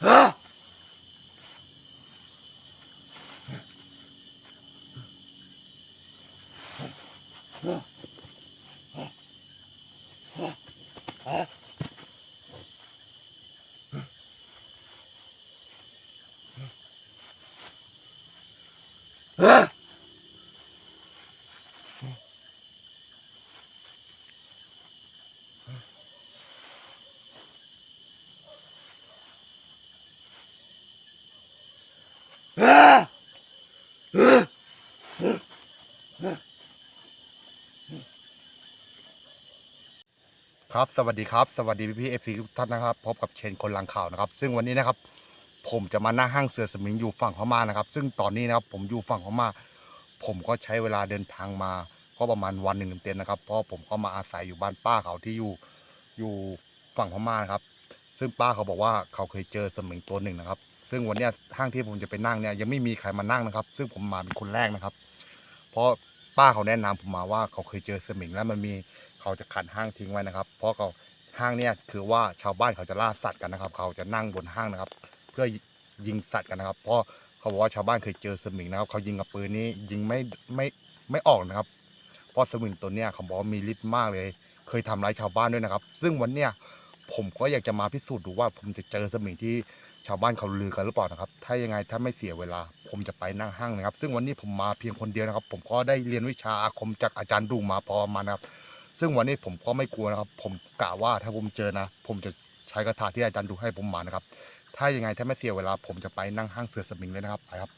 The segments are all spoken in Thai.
Ah! Ah! ครับสวัสดีครับ สวัสดีพี่พี่เอฟซีทุกท่านนะครับ พบกับเชนคนลังข่าวนะครับ ซึ่งวันนี้นะครับ ผมจะมาหน้าห้างเสือสมิงอยู่ฝั่งพม่านะครับ ซึ่งตอนนี้นะครับ ผมอยู่ฝั่งพม่าผมก็ใช้เวลาเดินทางมา ก็ประมาณวันหนึ่งเต็มๆนะครับ เพราะผมก็มาอาศัยอยู่บ้านป้าเขาที่อยู่อยู่ฝั่งพม่านะครับ ซึ่งป้าเขาบอกว่าเขาเคยเจอสมิงตัวหนึ่งนะครับ ซึ่งวันนี้ห้างที่ผมจะไปนั่งเนี่ยยังไม่มีใครมานั่งนะครับ ซึ่งผมมาเป็นคนแรกนะครับ เพราะป้าเขาแนะนำผมมาว่าเขาเคยเจอสมิงแล้วมันมีเขาจะขัดห้างทิ้งไว้นะครับ เพราะเขาห้างเนี่ยคือว่าชาวบ้านเขาจะล่าสัตว์กันนะครับ เขาจะนั่งบนห้างนะครับ เพื่อยิงสัตว์กันนะครับ เพราะเขาบอกว่าชาวบ้านเคยเจอสมิงนะครับ เขายิงกับปืนนี้ยิงไม่ไม่ไม่ออกนะครับ เพราะสมิงตัวเนี้ยเขาบอกมีฤทธิ์มากเลย เคยทำร้ายชาวบ้านด้วยนะครับ ซึ่งวันเนี้ยผมก็อยากจะมาพิสูจน์ดูว่าผมจะเจอสมิงที่ ชาวบ้านเขาลือกันหรือเปล่านะครับ ถ้ายังไงถ้าไม่เสียเวลา ผมจะไปนั่งห้างนะครับ ซึ่งวันนี้ผมมาเพียงคนเดียวนะครับ ผมก็ได้เรียนวิชาอาคมจากอาจารย์ดุงมาพอมานะครับ ซึ่งวันนี้ผมก็ไม่กลัวนะครับ ผมกะว่าถ้าผมเจอนะ ผมจะใช้คาถาที่อาจารย์ดูให้ผมมานะครับ ถ้ายังไงถ้าไม่เสียเวลา ผมจะไปนั่งห้างเสือสมิงเลยนะครับไปครับ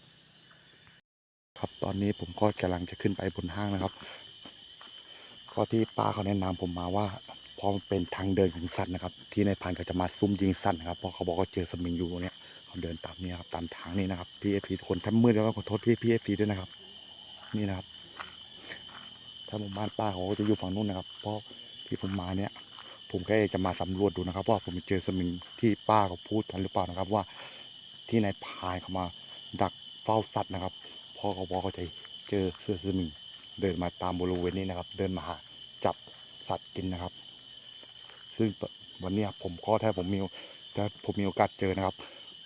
ครับตอนนี้ผมก็กำลังจะขึ้นไปบนห้างนะครับก็ที่ป้าเขาแนะนำผมมาว่า พอมันเป็นทางเดินของสัตว์นะครับ ที่ในายพันเขาจะมาซุ่มยิงสัตว์นะครับเพราะเขาบอกว่าเจอสมิงอยู่เนี่ยเขาเดินตามนี่ครับตามทางนี้นะครับพี่เอฟซีทุกคนถ้ามืดแล้วก็ขอโทษพี่พี่เอฟซีด้วยนะครับ นี่นะครับ ถ้าหมู่บ้านป้าเขาก็จะอยู่ฝั่งนู้นนะครับ เพราะที่ผมมาเนี่ย ผมแค่จะมาสำรวจดูนะครับ ว่าผมเจอสมิงที่ป้าเขาพูดกันหรือเปล่านะครับ ว่าที่นายพานเขามาดักเฝ้าสัตว์นะครับเพราะเขาบอกเขาจะเจอเสือสมิงเดินมาตามบริเวณนี้นะครับ เดินมาหาจับสัตว์กินนะครับ ซึ่งวันนี้ผมก็ถ้ผมมีถ้าผมมีโอกาสเจอนะครับ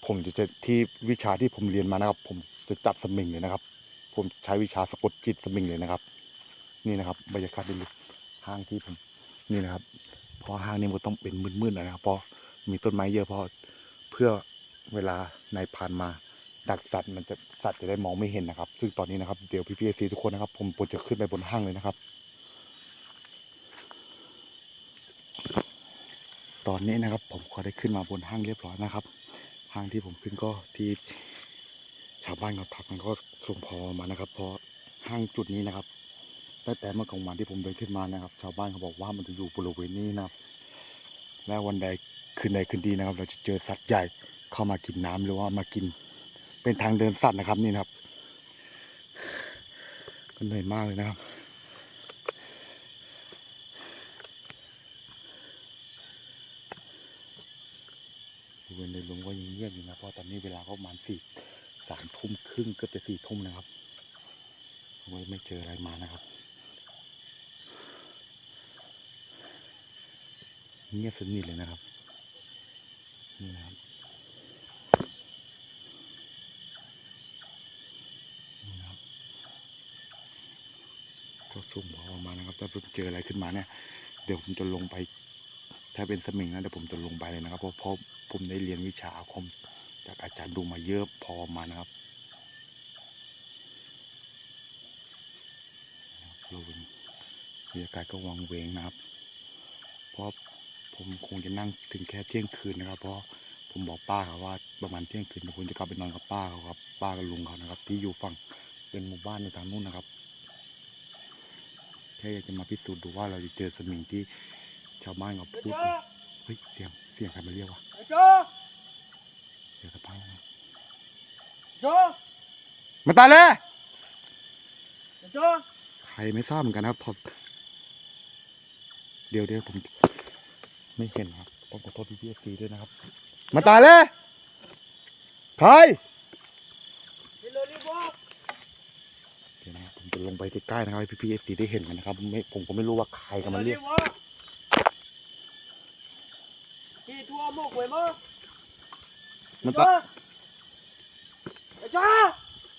ผมจะจะที่วิชาที่ผมเรียนมานะครับ ผมจะจับสมิงเลยนะครับ ผมใช้วิชาสะกดจิตสมิงเลยนะครับ นี่นะครับบรรยากาศดีห้างที่ผมนี่นะครับเพราะห้างนี้มันต้องเป็นมืดๆนะครับ เพราะมีต้นไม้เยอะเพราะเพื่อเวลานายพานมาดักสัตว์มันจะสัตว์จะได้มองไม่เห็นนะครับ ซึ่งตอนนี้นะครับเดี๋ยวพี่ๆซีทุกคนนะครับผมผมจะขึ้นไปบนห้างเลยนะครับ ตอนนี้นะครับ ผมก็ได้ขึ้นมาบนห้างเรียบร้อยนะครับ ห้างที่ผมขึ้นก็ที่ชาวบ้านเขาทักมันก็ส่งพอมานะครับ เพราะห้างจุดนี้นะครับตั้งแต่เมื่อกลางวันที่ผมเดินขึ้นมานะครับ ชาวบ้านเขาบอกว่ามันจะอยู่บริเวณนี้นะครับ และวันใดคืนใดคืนดีนะครับ เราจะเจอสัตว์ใหญ่เข้ามากินน้ำหรือว่ามากิน เป็นทางเดินสัตว์นะครับนี่นะครับก็เหนื่อยมากเลยนะครับริเวณในหลว งียบอยู่นะเพราะตอนนี้เวลาก็ประมาณสี่สามทุ่มครึ่งเกือบจะสี่ทุ่มนะครับผมก็ไม่เจออะไรมานะครับ เงียบสนิทเลยนะครับนี่นะครับนี่นะครับก็สุ่มพอมานะครับ ถ้าเจออะไรขึ้นมาเนี่ย เดี๋ยวผมจะลงไป ถ้าเป็นสมิงนะเดี๋ยวผมจะลงไปเลยนะครับ เพราะเพราะผมได้เรียนวิชาอาคม จากอาจารย์ดูมาเยอะพอมานะครับเราเป็นบรรยากาศก็วังเวงนะครับ เพราะผมคงจะนั่งถึงแค่เที่ยงคืนนะครับ เพราะผมบอกป้าครับว่าประมาณเที่ยงคืนผมจะกลับไปนอนกับป้าเขาครับ ป้ากับลุงเขานะครับ ที่อยู่ฝั่งเป็นหมู่บ้านในทางนู้นนะครับแค่อยากจะมาพิสูจน์ดูว่าเราจะเจอสมิงที่ ชาวบ้านเขาพูดกันเฮ้ยเสียงเสียงใครมาเรียกวะโจเดี๋ยวสักพักนะโจมาตายเลยโจใครไม่ทราบเหมือนกันนะครับถอดเดี๋ยวเดี๋ยวผมไม่เห็นนะครับต้องขอโทษพี่พีเอฟซีด้วยนะครับ มาตายเลยใครนี่เลยรีบบอกเดี๋ยวนะผมจะลงไปใกล้ๆนะครับให้พี่พีเอฟซีได้เห็นกันนะครับไม่ผมก็ไม่รู้ว่าใครกันมาเรียก บอกที่ทั่วโมกเว้ยมั้งโจมันโจ้ตะโจ้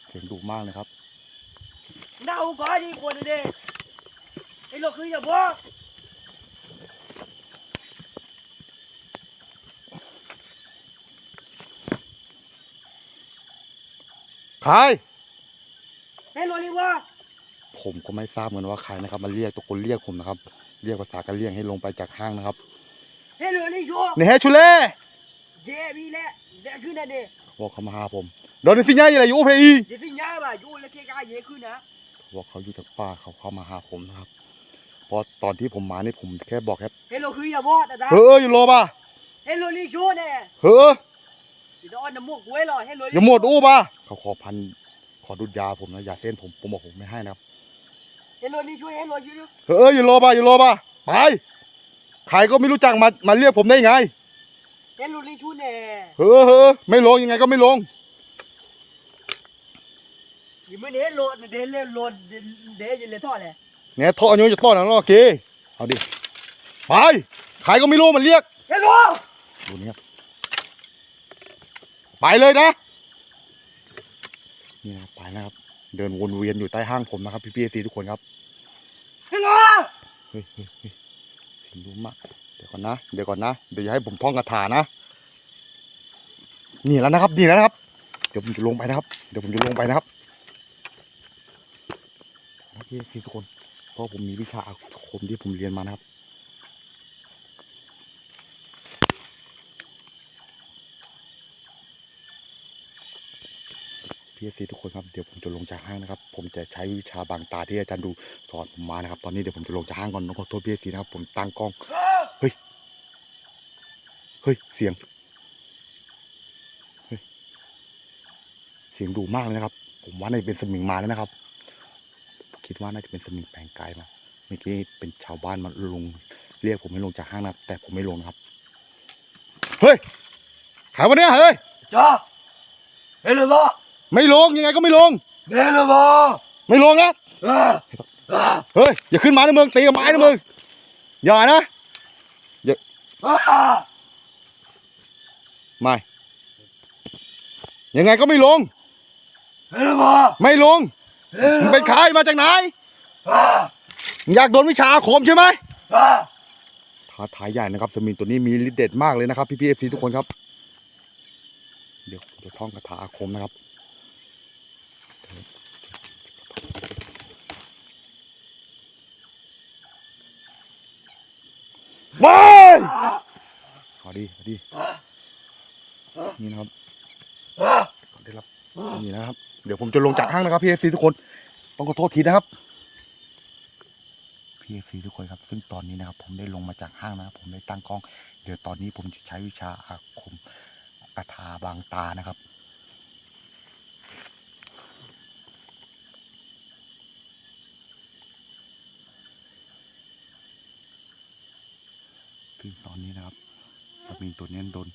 เสียงดุมากเลยครับน่าอุกาดีกว่าเด็กไอ้ลูกคืออย่าบอกใครไอ้ลูกนี่ว่าผมก็ไม่ทราบเหมือนว่าใครนะครับมาเรียกตะโกนเรียกผมนะครับ เรียกภาษากะเรียงให้ลงไปจากห้างนะครับ ไอ้ลูกนี่ชัวนี่เฮชุเล่เจบีแหละเด็กขึ้นนะเด็กบอกเขามาหาผมโดนสิญญาอะไรอยู่โอเพอีเด็กที่ย้ายมาอยู่แล้วแค่กายเยอะขึ้นนะบอกเขาอยู่จากป่าเขาเข้ามาหาผมนะครับเพราะตอนที่ผมมานี่ผมแค่บอกแค่ไอ้ลูกคืออย่าบอกแต่ดาเฮ้ออยู่โลป่ะไอ้ลูกนี่ชัวเนี่ยเฮ้อจะโดนน้ำมูกไว้หรอไอ้ลูกอย่าหมดอู้ป่ะเขาขอพันขอดูดยาผมนะยาเส้นผมผมบอกผมไม่ให้นะครับไอ้ลูกนี่ช่วยไอ้ลูกช่วยเฮ้ออยู่โลป่ะอยู่โลป่ะไป ใครก็ไม่รู้จักมามาเรียกผมได้ไงไอ้ลูกนี่ช่วยเนี่ยเฮ้อเฮ้อไม่ลงยังไงก็ไม่ลงยิ่งไม่เน้นโลดเด่นเล่นโลดเด่นเด่นยังเล่นท่อเลยเนี่ยท่ออันนี้จะท่อหนังโอเคเอาดิไปใครก็ไม่รู้มันเรียกไอ้ลูกดูนี่ครับไปเลยนะนี่นะครับไปนะครับ เดินวนเวียนอยู่ใต้ห้างผมนะครับ พี่พี่ซีทุกคนครับไอ้ลูกเฮ้ยเฮ้ยเฮ้ยเสียง ดูมากเดี๋ยวก่อนนะ เดี๋ยวก่อนนะ เดี๋ยวอย่าให้ผมท่องคาถานะ นี่แล้วนะครับ นี่แล้วนะครับ เดี๋ยวผมจะลงไปนะครับ เดี๋ยวผมจะลงไปนะครับพี่ซีทุกคน เพราะผมมีวิชาอาคมที่ผมเรียนมานะครับ พี่ซีทุกคนครับเดี๋ยวผมจะลงจากห้างนะครับ ผมจะใช้วิชาบางตาที่อาจารย์ดูสอนผมมานะครับ ตอนนี้เดี๋ยวผมจะลงจากห้างก่อนต้องขอโทษพี่ซีนะครับ ผมตั้งกล้องเฮ้ยเสียงเฮ้ยเสียงดูมากเลยนะครับ ผมว่าน่าจะเป็นสมิงมาแล้วนะครับ คิดว่าน่าจะเป็นสมิงแปลงกายมาเมื่อกี้เป็นชาวบ้านมาลงเรียกผมให้ลงจากห้างนะครับ แต่ผมไม่ลงนะครับเฮ้ยขายวันนี้เฮ้ยจ้าไอ้ยลูก ไม่ลงยังไงก็ไม่ลงไอ้ลูกไม่ลงนะอ่าอ่าเฮ้ยอย่าขึ้นมานะมึงตีกับไม้นะมึงอย่านะอ่าไม่ยังไงก็ไม่ลงไอ้ลูกไม่ลงไอ้มึลูงกเป็นใครมาจากไหนอ่ามึงอยากโดนวิชาอาคมใช่ไหมอ่าท้าทายใหญ่นะครับสมิงตัวนี้มีฤทธิ์เด็ดมากเลยนะครับพี่พีเอฟซีทุกคนครับ เดี๋ยวผมจะท่องคาถาอาคมนะครับ ไปเอาดีเอาดีนี่นะครับอ่าได้รับนี่นะครับ เดี๋ยวผมจะลงจากห้างนะครับพี่เอฟซีทุกคน ต้องขอโทษทีนะครับพี่เอฟซีทุกคนครับ ซึ่งตอนนี้นะครับ ผมได้ลงมาจากห้างนะครับ ผมได้ตั้งกล้อง เดี๋ยวตอนนี้ผมจะใช้วิชาอาคมกระทาบางตานะครับ ซึ่งตอนนี้นะครับสมิงตัวนี้โดน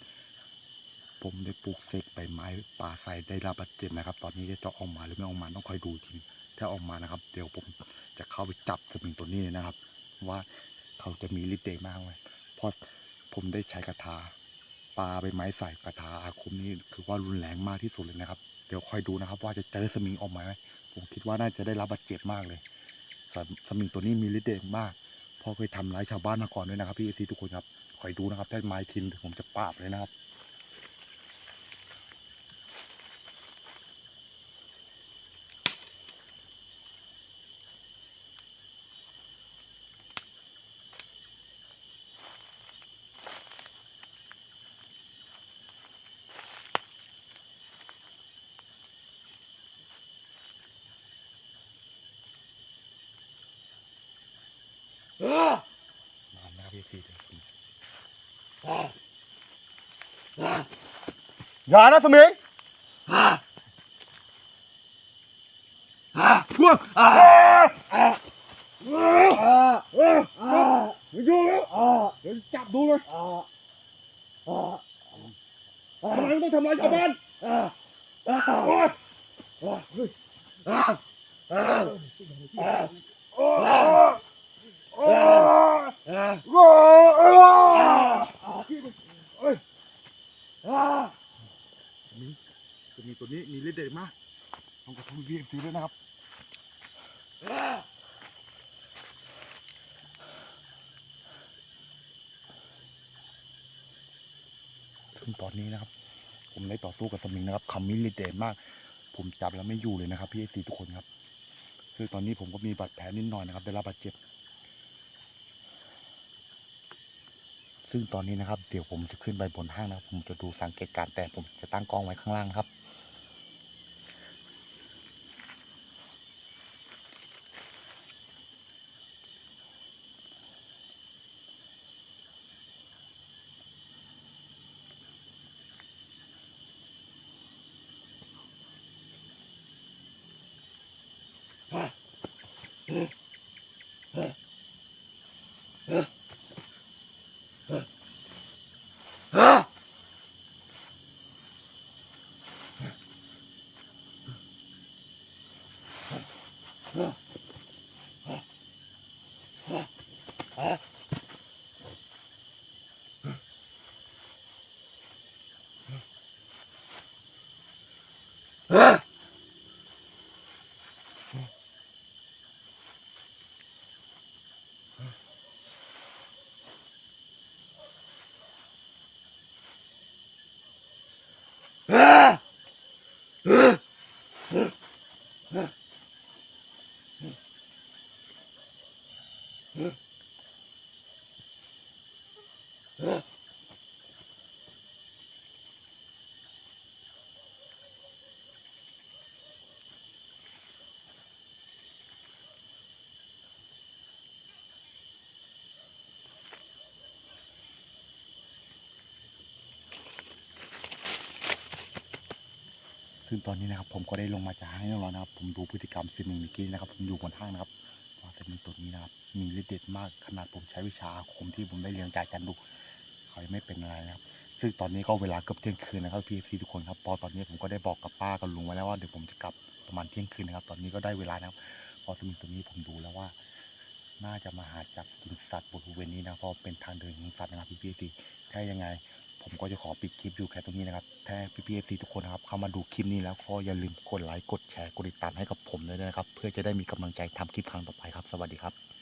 ผมได้ปลูกเสกใบไม้ป่าไทรได้รับบาดเจ็บนะครับ ตอนนี้จะออกมาหรือไม่ออกมาต้องคอยดูทีถ้าออกมานะครับ เดี๋ยวผมจะเข้าไปจับสมิงตัวนี้นะครับ ว่าเขาจะมีฤทธิ์เดชมากไหมเพราะผมได้ใช้คาถาปลาใบไม้ใส่คาถาอาคมนี้คือว่ารุนแรงมากที่สุดเลยนะครับ เดี๋ยวคอยดูนะครับ ว่าจะเจอสมิงออกมาไหมผมคิดว่าน่าจะได้รับบาดเจ็บมากเลยสมิงตัวนี้มีฤทธิ์เดชมาก พ่อเคยทำร้ายชาวบ้านมาก่อนด้วยนะครับพี่เอซีทุกคนครับคอยดูนะครับถ้าไม้ทินผมจะปราบเลยนะครับ อ่านานนะครับพี่ซีเดี๋ยวผม อ่าอ่าอย่านะสมิงพวกอ่าอ่าอ่าอ่าอ่าอ่าอ่าอย่ายุ่งแล้วเดี๋ยวจับดูเลยทำไมต้องทำร้ายชาวบ้านโอ๊ย อ่าอ่าอ่า โอ๊ยโอ๊ย อ่า โอ๊ยโอ๊ย อ่า มิงจะมีตัวนี้มีฤทธิ์เดชมากต้องกระทุ้ พี่เอฟซีด้วยนะครับซึ่งตอนนี้นะครับ ผมได้ต่อสู้กับสมิงนะครับคำมิลิเดนมาก ผมจับแล้วไม่อยู่เลยนะครับ พี่เอซีทุกคนครับซึ่งตอนนี้ผมก็มีบาดแผลนิดหน่อยนะครับได้รับบาดเจ็บ ซึ่งตอนนี้นะครับ เดี๋ยวผมจะขึ้นไปบนห้างนะครับ ผมจะดูสังเกตการแต่ผมจะตั้งกล้องไว้ข้างล่างครับ Ah! Ah! Ah! ซึ่งตอนนี้นะครับ ผมก็ได้ลงมาจากห้างแล้วนะครับ ผมดูพฤติกรรมซิมิงเมื่อกี้นะครับ ผมอยู่บนห้างนะครับว่าซิมิงตัวนี้นะครับ มีฤทธิ์เดชมากขนาดผมใช้วิชาคมที่ผมได้เรียนจากจันดุเขายังไม่เป็นอะไรนะครับ ซึ่งตอนนี้ก็เวลาเกือบเที่ยงคืนนะครับพี่พี่ทุกคนครับพอตอนนี้ผมก็ได้บอกกับป้ากับลุงไว้แล้วว่าเดี๋ยวผมจะกลับประมาณเที่ยงคืนนะครับ ตอนนี้ก็ได้เวลานะครับ พอสมิงตัวนี้ผมดูแล้วว่า น่าจะมาหาจับกินสัตว์บริเวณนี้นะเพราะเป็นทางเดินของสัตว์นะครับพี่พี่ถ้ายังไง ผมก็จะขอปิดคลิปอยู่แค่ตรงนี้นะครับถ้าพี่พีเอฟซีทุกคนนะครับเข้ามาดูคลิปนี้แล้วก็อย่าลืมกดไลค์กดแชร์กดติดตามให้กับผมด้วยนะครับ เพื่อจะได้มีกำลังใจทำคลิปครั้งต่อไปครับ สวัสดีครับ